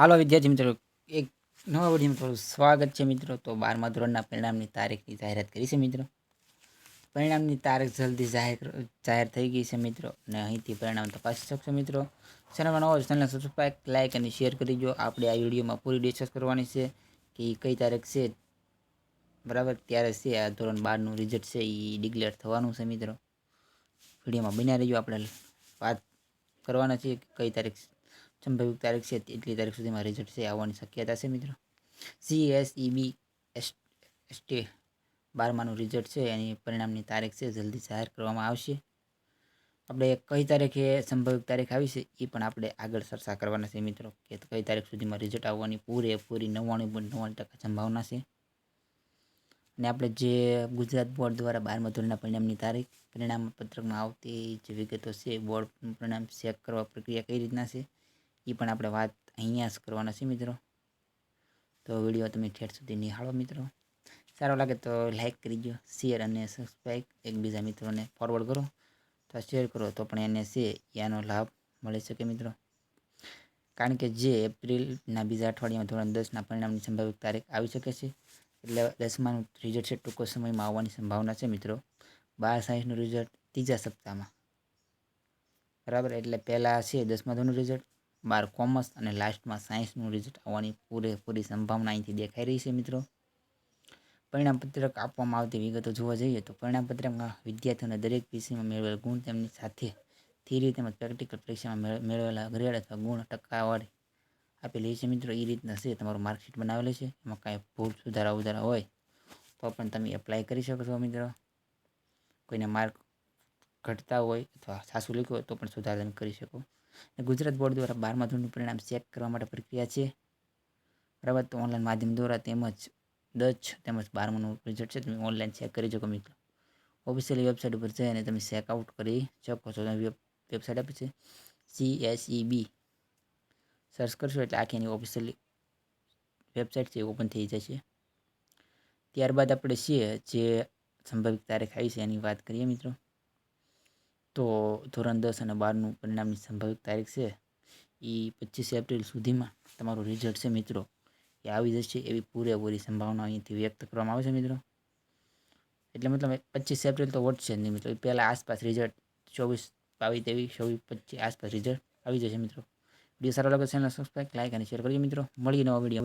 હાલો વિદ્યાર્થી મિત્રો, એક નવા વીડિયો થોડું સ્વાગત છે મિત્રો. તો બારમા ધોરણના પરિણામની તારીખની જાહેરાત કરી છે મિત્રો. પરિણામની તારીખ જલ્દી જાહેર જાહેર થઈ ગઈ છે મિત્રો અને અહીંથી પરિણામ તપાસી શકશો મિત્રો. ચેનલમાં નવો ચેનલ સબસ્ક્રાઈબ લાઇક અને શેર કરી દો. આપણે આ વિડીયોમાં પૂરી ડિસ્કસ કરવાની છે કે કઈ તારીખ છે. બરાબર? ત્યારે છે આ ધોરણ બારનું રિઝલ્ટ છે એ ડિક્લેર થવાનું છે મિત્રો. વિડીયોમાં બન્યા રહીજો. આપણે વાત કરવાના છીએ કઈ તારીખ સંભવિત તારીખ છે, એટલી તારીખ સુધીમાં રિઝલ્ટ છે, આવવાની શક્યતા છે મિત્રો. C S E B S ST બારમાનું result છે, એની પરિણામની તારીખ છે, જલ્દી જાહેર કરવામાં આવશે. આપણે કઈ તારીખે સંભવિત તારીખ આવી છે, એ પણ આપણે આગળ ચર્ચા કરવાના છે મિત્રો, કે કઈ તારીખ સુધીમાં રિઝલ્ટ આવવાની પૂરેપૂરી નવ્વાણું પોઈન્ટ નવ્વાણું ટકા સંભાવના છે. અને આપણે જે ગુજરાત બોર્ડ દ્વારા બારમા ધોરણના પરિણામની તારીખ, પરિણામ પત્રકમાં આવતી જે વિગતો છે, બોર્ડનું પરિણામ ચેક કરવા પ્રક્રિયા કઈ રીતના છે એ પણ આપણે વાત અહીંયા જ કરવાના છે મિત્રો. તો વીડિયો તમે ઠેઠ સુધી નિહાળો મિત્રો. સારો લાગે તો લાઈક કરી દો શેર અને સબસ્ક્રાઈબ એકબીજા મિત્રોને ફોરવર્ડ કરો. તો શેર કરો તો પણ એને છે એનો લાભ મળી શકે મિત્રો. કારણ કે જે એપ્રિલના બીજા અઠવાડિયામાં ધોરણ દસના પરિણામની સંભવિત તારીખ આવી શકે છે. એટલે દસમાનું રિઝલ્ટ છે ટૂંકો સમયમાં આવવાની સંભાવના છે મિત્રો. બાર સાયન્સનું રિઝલ્ટ ત્રીજા સપ્તાહમાં. બરાબર? એટલે પહેલાં છે દસમા ધોરણનું રિઝલ્ટ બાર કોમર્સ અને લાસ્ટમાં સાયન્સનું રિઝલ્ટ આવવાની પૂરેપૂરી સંભાવના અહીંથી દેખાઈ રહી છે મિત્રો. પરિણામપત્રક આપવામાં આવતી વિગતો જોવા જઈએ તો પરિણામપત્રકમાં વિદ્યાર્થીઓને દરેક વિષયમાં મેળવેલ ગુણ તેમની સાથે થિયરી તેમજ પ્રેક્ટિકલ પરીક્ષામાં મેળવેલા ગ્રેડ અથવા ગુણ ટકાવારી આપેલી છે મિત્રો. એ રીતના છે, તમારું માર્કશીટ બનાવેલું છે, એમાં કાંઈ ભૂલ સુધારા ઉધારા હોય તો પણ તમે એપ્લાય કરી શકો છો મિત્રો. કોઈને માર્ક ઘટતા હોય અથવા સાસુ લખ્યું હોય તો પણ સુધારા કરી શકો. અને ગુજરાત બોર્ડ દ્વારા બારમા ધોરણનું પરિણામ ચેક કરવા માટે પ્રક્રિયા છે. બરાબર? તો ઓનલાઈન માધ્યમ દ્વારા તેમજ દચ તેમજ બારમાનું રિઝલ્ટ છે. તમે ઓનલાઈન ચેક કરી શકો મિત્રો. ઓફિશિયલી વેબસાઇટ ઉપર જઈને તમે ચેકઆઉટ કરી શકો છો. વેબસાઇટ આપી છે. બી સર્ચ કરશો એટલે આખી એની ઓફિશિયલી વેબસાઇટ છે ઓપન થઈ જશે. ત્યારબાદ આપણે છીએ જે સંભવિત તારીખ આવી છે એની વાત કરીએ મિત્રો. તો ધોરણ દસ અને બારનું પરિણામની સંભવિત તારીખ છે. એ પચીસ એપ્રિલ સુધીમાં તમારું રિઝલ્ટ છે મિત્રો. એ આવી જશે એવી પૂરેપૂરી સંભાવના અહીંથી વ્યક્ત કરવામાં આવે છે મિત્રો. એટલે મતલબ પચીસ એપ્રિલ તો વટશે જ નહીં મિત્રો. પહેલાં આસપાસ રિઝલ્ટ ચોવીસ, બાવીસ તેવી ચોવીસ પચીસ આસપાસ રિઝલ્ટ આવી જશે મિત્રો. વીડિયો સારો લાગે ચેનલ સબસ્ક્રાઈબ લાઈક અને શેર કરજો મિત્રો. મળીએ નવા વીડિયો